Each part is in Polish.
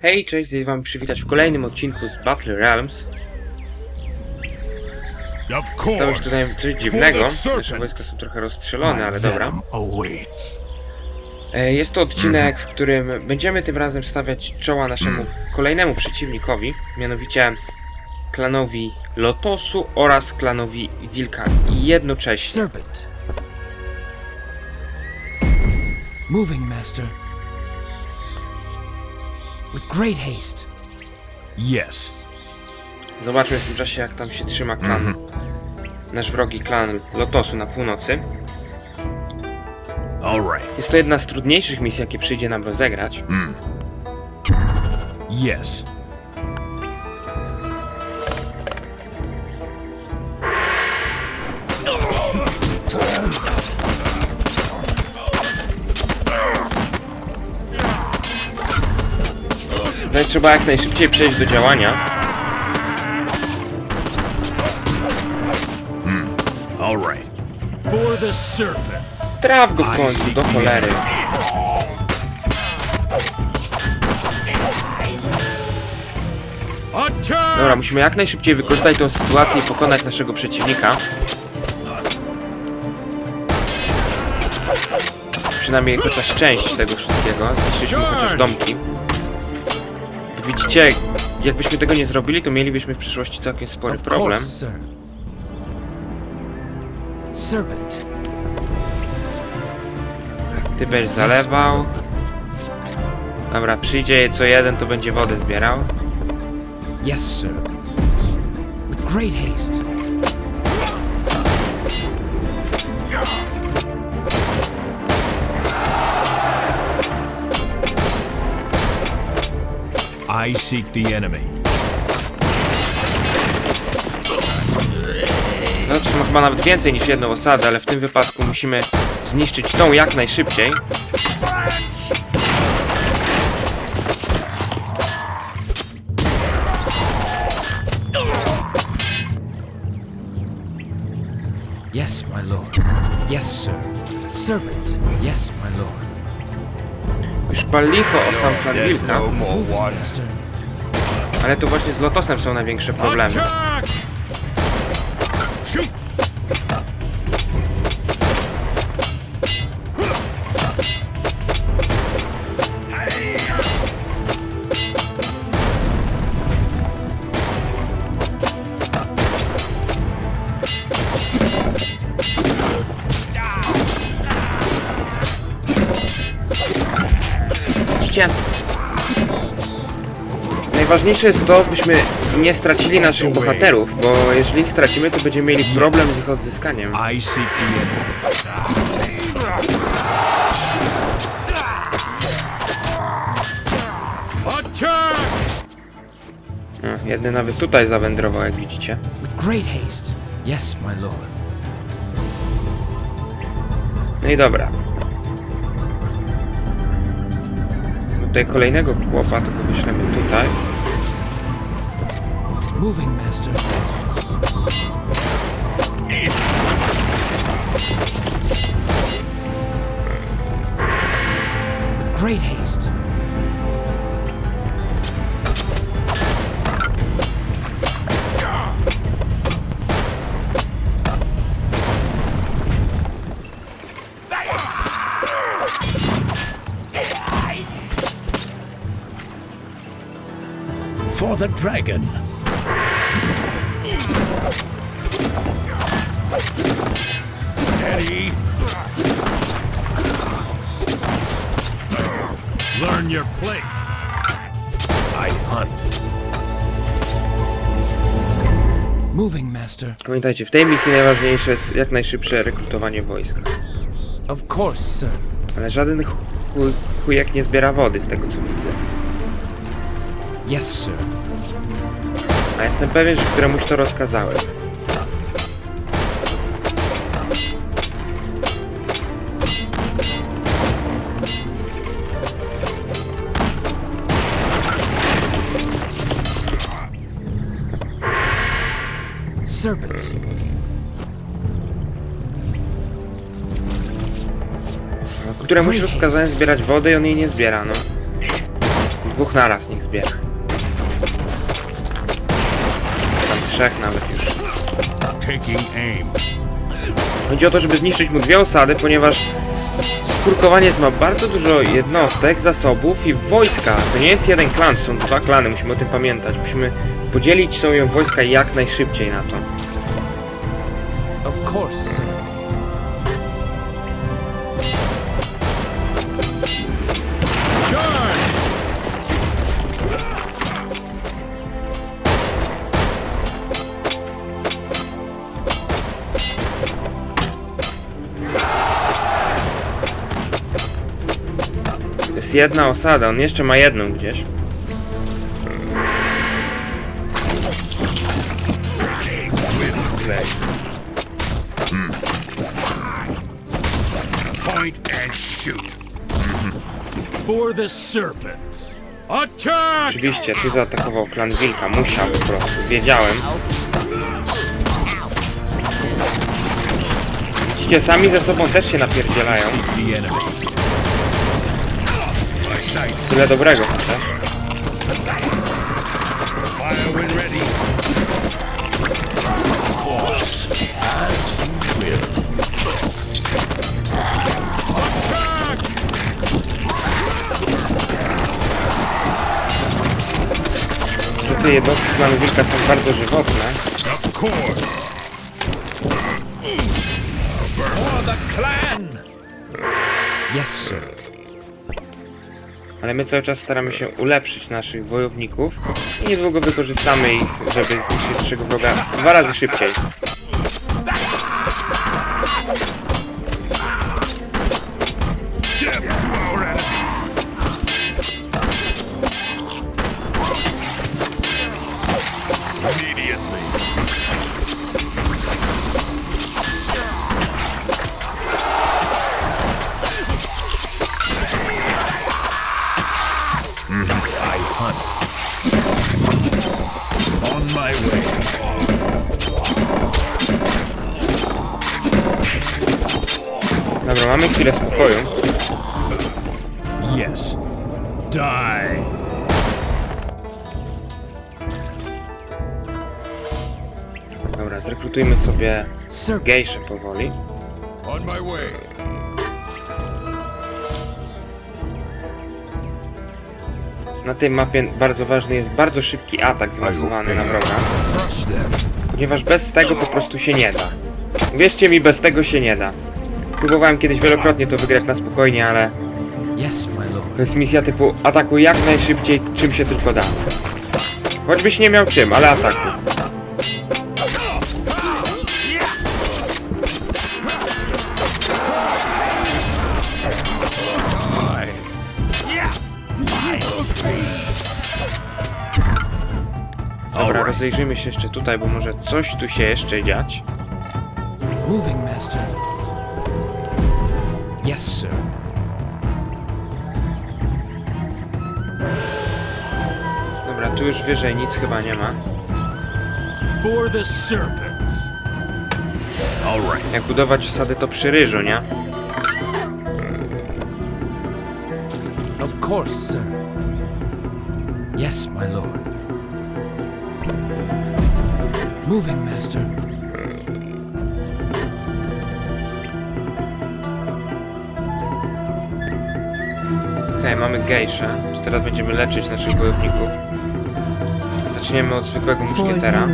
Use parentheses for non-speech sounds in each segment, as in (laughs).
Hej, cześć, chcę wam przywitać w kolejnym odcinku z Battle Realms. Stało się tutaj coś dziwnego. Nasze wojska są trochę rozstrzelone, ale dobra. E, Jest to odcinek, w którym będziemy tym razem stawiać czoła naszemu kolejnemu przeciwnikowi, mianowicie klanowi Lotosu oraz klanowi Wilka i jednocześnie. Moving, Master. With great haste. Yes. Zobaczmy w tym czasie, jak tam się trzyma klan. Nasz wrogi klan Lotosu na północy. All right. Jest to jedna z trudniejszych misji, jakie przyjdzie nam rozegrać. Yes. Tutaj trzeba jak najszybciej przejść do działania. All right. For the serpent. Traf go w końcu, do cholery. Dobra, musimy jak najszybciej wykorzystać tą sytuację i pokonać naszego przeciwnika. Przynajmniej chociaż część tego wszystkiego. Zniszczyliśmy chociaż domki. Widzicie, jakbyśmy tego nie zrobili, to mielibyśmy w przyszłości całkiem spory problem. Serpent. Ty będziesz zalewał. Dobra, przyjdzie co jeden, to będzie wodę zbierał. Yes, sir. With great haste. I seek the enemy. No to są chyba nawet więcej niż jedną osadę, ale w tym wypadku musimy zniszczyć tą jak najszybciej. Yes, my lord. Yes, sir. Serpent. Yes, my lord. Licho o sam klan Wilka, ale to właśnie z Lotosem są największe problemy. Najważniejsze jest to, byśmy nie stracili naszych bohaterów, bo jeżeli ich stracimy, to będziemy mieli problem z ich odzyskaniem. I seek the enemy. Attack! No, Jedny nawet tutaj zawędrował, jak widzicie. With great haste. Yes, my lord. No i dobra. Tutaj kolejnego chłopa, tylko wyślemy tutaj. Moving, Master. With great haste. For the dragon. Eddie. Learn your place. I hunt. Moving, Master. Pamiętajcie, w tej misji najważniejsze jest jak najszybsze rekrutowanie wojska. Of course, sir. Ale żaden chuj, chujek nie zbiera wody z tego co widzę. Yes, sir. A jestem pewien, że któremuś to rozkazałem. Serpent. Któremuś rozkazałem zbierać wodę i on jej nie zbiera, no. Dwóch naraz niech zbiera. Tam trzech nawet już. Taking aim. Chodzi o to, żeby zniszczyć mu dwie osady, ponieważ skurkowaniec ma bardzo dużo jednostek, zasobów i wojska. To nie jest jeden klan, to są dwa klany, musimy o tym pamiętać. Musimy podzielić sobie wojska jak najszybciej na to. Course, sir. Charge! To jest jedna osada, on jeszcze ma jedną gdzieś. Point and shoot. For the serpent. Attack! Oczywiście, tu zaatakował klan Wilka, musiał po prostu, wiedziałem. Widzicie, sami ze sobą też się napierdzielają. Tyle dobrego chociaż. Niestety jednostki Wilka są bardzo żywotne. Yes, sir. Ale my cały czas staramy się ulepszyć naszych wojowników i niedługo wykorzystamy ich, żeby zniszczyć naszego wroga dwa razy szybciej. Dobra, zrekrutujmy sobie Sir. gejsze powoli. On my way. Na tej mapie bardzo ważny jest bardzo szybki atak zmasowany na wroga, ponieważ bez tego po prostu się nie da. Wierzcie mi, bez tego się nie da. Próbowałem kiedyś wielokrotnie to wygrać na spokojnie, ale to jest misja typu atakuj jak najszybciej, czym się tylko da. Choćbyś nie miał czym, ale atakuj. Dobra, rozejrzyjmy się jeszcze tutaj, bo może coś tu się jeszcze dziać. Moving, master. Yes, sir. Dobra, tu już wyżej nic chyba nie ma. For the serpent. All right. Jak budować osady to przy ryżu, nie? Of course, sir. Yes, my lord. Moving, master. Okej, mamy gejszę. To teraz będziemy leczyć naszych bojowników. Zaczniemy od zwykłego muszkietera.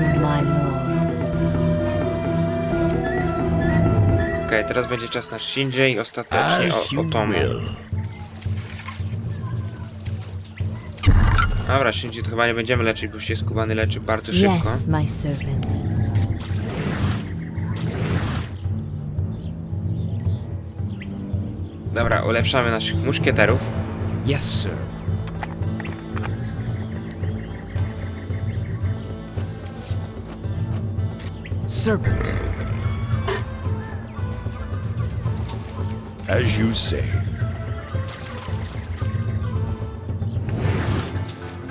Okej, teraz będzie czas na Shinji i ostatecznie o, you o Tomu. Dobra, Shinji to chyba nie będziemy leczyć, bo się skubany leczy bardzo szybko. Yes, my servant. Dobra, ulepszamy naszych muszkieterów. Yes, sir. Serpent. As you say.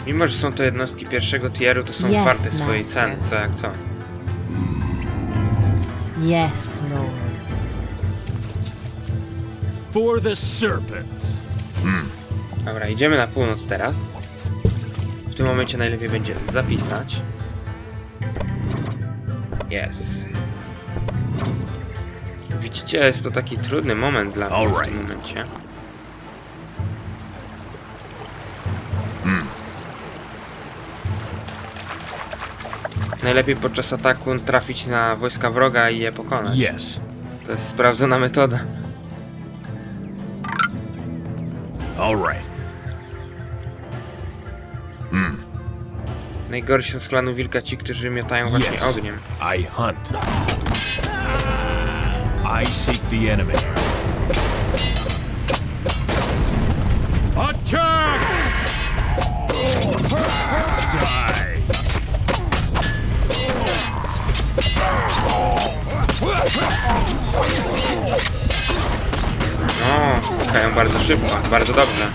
Mimo, że są to jednostki pierwszego tieru, to są Yes, warte swojej master. ceny, co jak co. Yes, lord. For the serpent. Dobra, idziemy na północ teraz. w tym momencie najlepiej będzie zapisać. Jest. Widzicie, jest to taki trudny moment dla mnie w tym momencie. Najlepiej podczas ataku trafić na wojska wroga i je pokonać. Yes. To jest sprawdzona metoda. All right. Najgorsi z klanu wilka ci, którzy miotają właśnie Yes. ogniem. I hunt. I seek the enemy. Attack! Skają bardzo szybko, bardzo dobrze.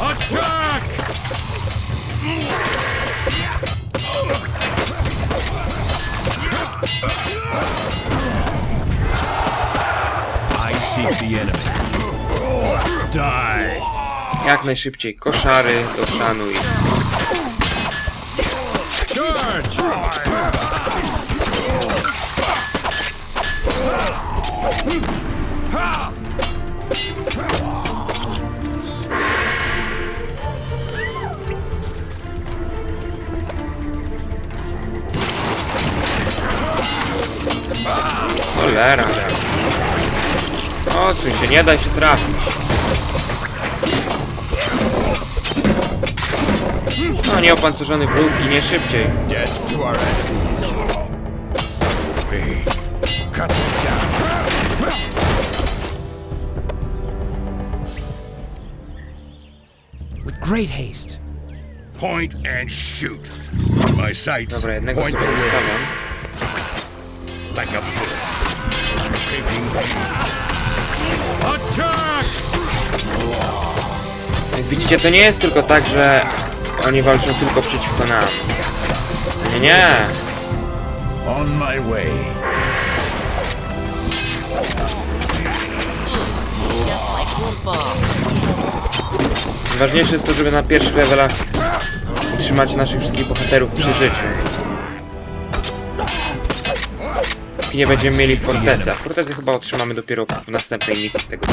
Attack! I seek the enemy. Die! Jak najszybciej koszary do klanu i Charge! Cholera. Odsuń się, nie daj się trafić. No, nieopancerzony wróg szybciej. Cut them down. With great haste. Point and shoot. My sights Dobra, jednego point sobie away ustawiam. like a Jak widzicie, to nie jest tylko tak, że oni walczą tylko przeciwko nam. Nie, nie. On my way. Ważniejsze jest to, żeby na pierwszych levelach utrzymać naszych wszystkich bohaterów przy życiu. I nie będziemy mieli fortecy. A fortecy chyba otrzymamy dopiero w następnej misji z tego co!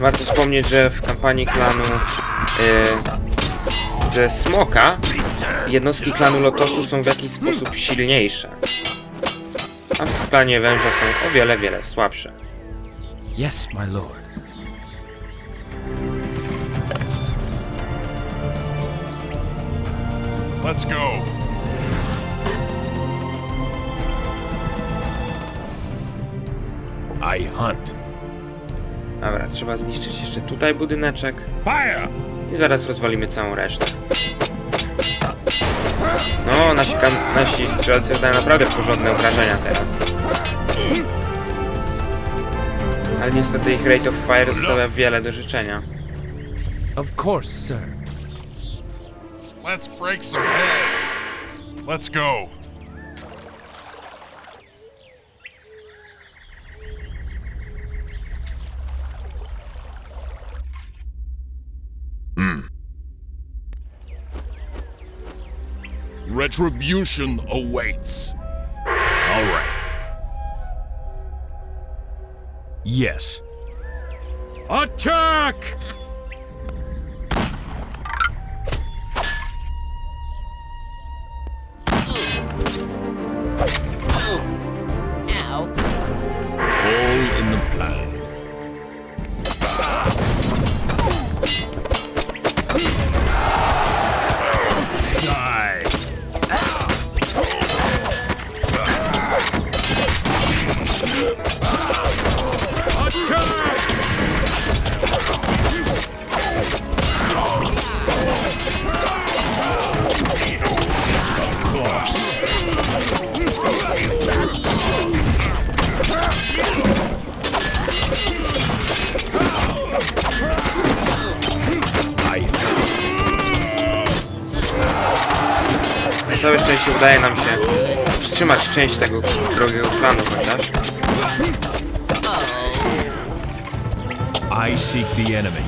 Warto wspomnieć, że w kampanii klanu yy, ze Smoka jednostki klanu Lotosu są w jakiś sposób silniejsze. A w klanie węża są o wiele, wiele słabsze. Yes, my lord. Let's go. I hunt. Dobra, trzeba zniszczyć jeszcze tutaj budyneczek Fire! i zaraz rozwalimy całą resztę. No, nasi, nasi strzelcy zdają naprawdę porządne obrażenia teraz. Ale niestety ich rate of fire zostawia wiele do życzenia. Of course, sir. Let's break some heads. Let's go. Hmm. Retribution awaits. All right. Yes. Attack! Na całe szczęście udaje nam się zatrzymać część tego drogiego planu chociaż. I seek the enemy.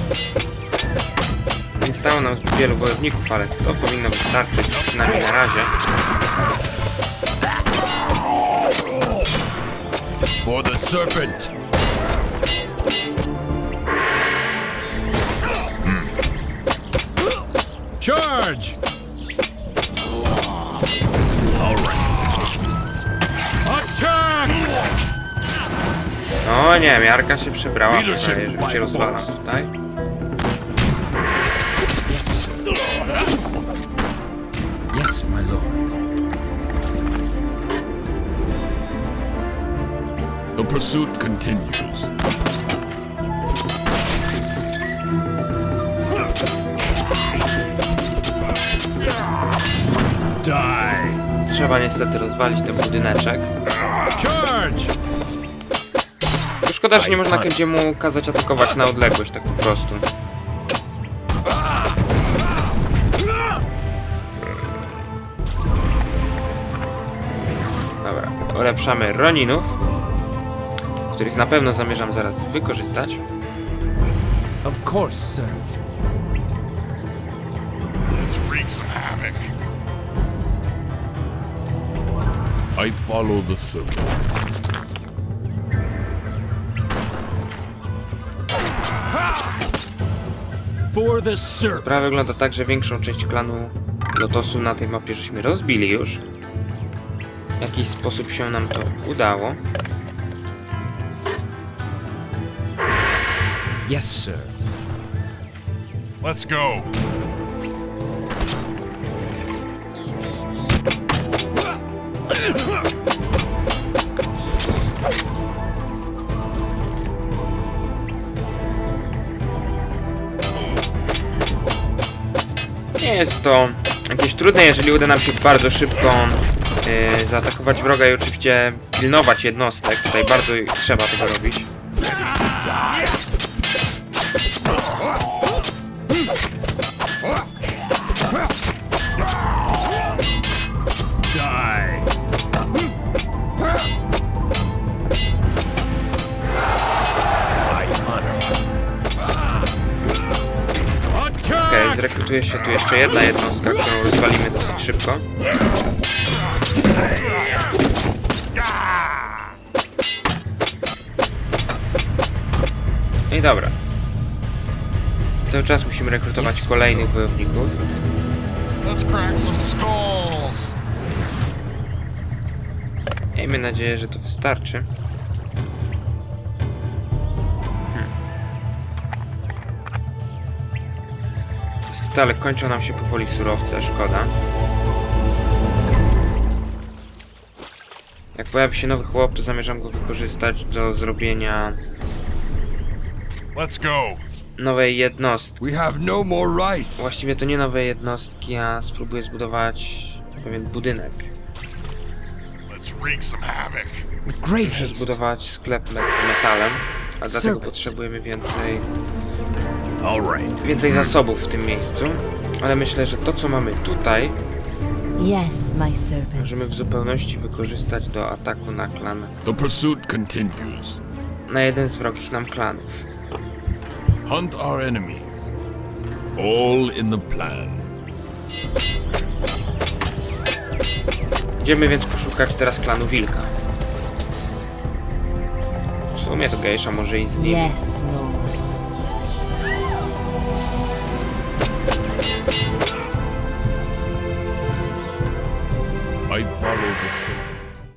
Nie stało nam zbyt wielu wojowników, ale to powinno wystarczyć, przynajmniej na razie. For the serpent. Charge! O nie, miarka się przebrała, prawie, że by się rozwalam tutaj. Yes, my lord. The pursuit continues. Die. Trzeba niestety rozwalić ten budyneczek. Charge! Szkoda, że nie można mu kazać atakować na odległość, tak po prostu. Dobra, ulepszamy Roninów, których na pewno zamierzam zaraz wykorzystać. Of course, sir. Let's wreak some havoc. I follow the serpent. Sprawa wygląda tak, że większą część klanu Lotosu na tej mapie żeśmy rozbili już. W jakiś sposób się nam to udało. Yes, sir. Let's go. (laughs) jest to jakieś trudne, jeżeli uda nam się bardzo szybko yy, zaatakować wroga i oczywiście pilnować jednostek. Tutaj bardzo trzeba tego robić. Się tu jeszcze jedna jednostka, którą rozwalimy dosyć szybko. No i dobra. Cały czas musimy rekrutować kolejnych wojowników. Miejmy nadzieję, że to wystarczy. Niestety, ale kończą nam się powoli surowce, szkoda. Jak pojawi się nowy chłop, to zamierzam go wykorzystać do zrobienia Let's go. nowej jednostki. We have no more rice. Właściwie to nie nowej jednostki, a spróbuję zbudować pewien budynek. Let's wreak some havoc. With great Muszę haste. zbudować sklep met- z metalem, a dlatego Serpent. potrzebujemy więcej. Więcej zasobów w tym miejscu, ale myślę, że to co mamy tutaj Yes, my servant. możemy w zupełności wykorzystać do ataku na klan, The pursuit continues. na jeden z wrogich nam klanów. Hunt our enemies. All in the plan. Idziemy więc poszukać teraz klanu Wilka. W sumie to Gejsza może i z nim. Yes, Lord. I follow the serpent.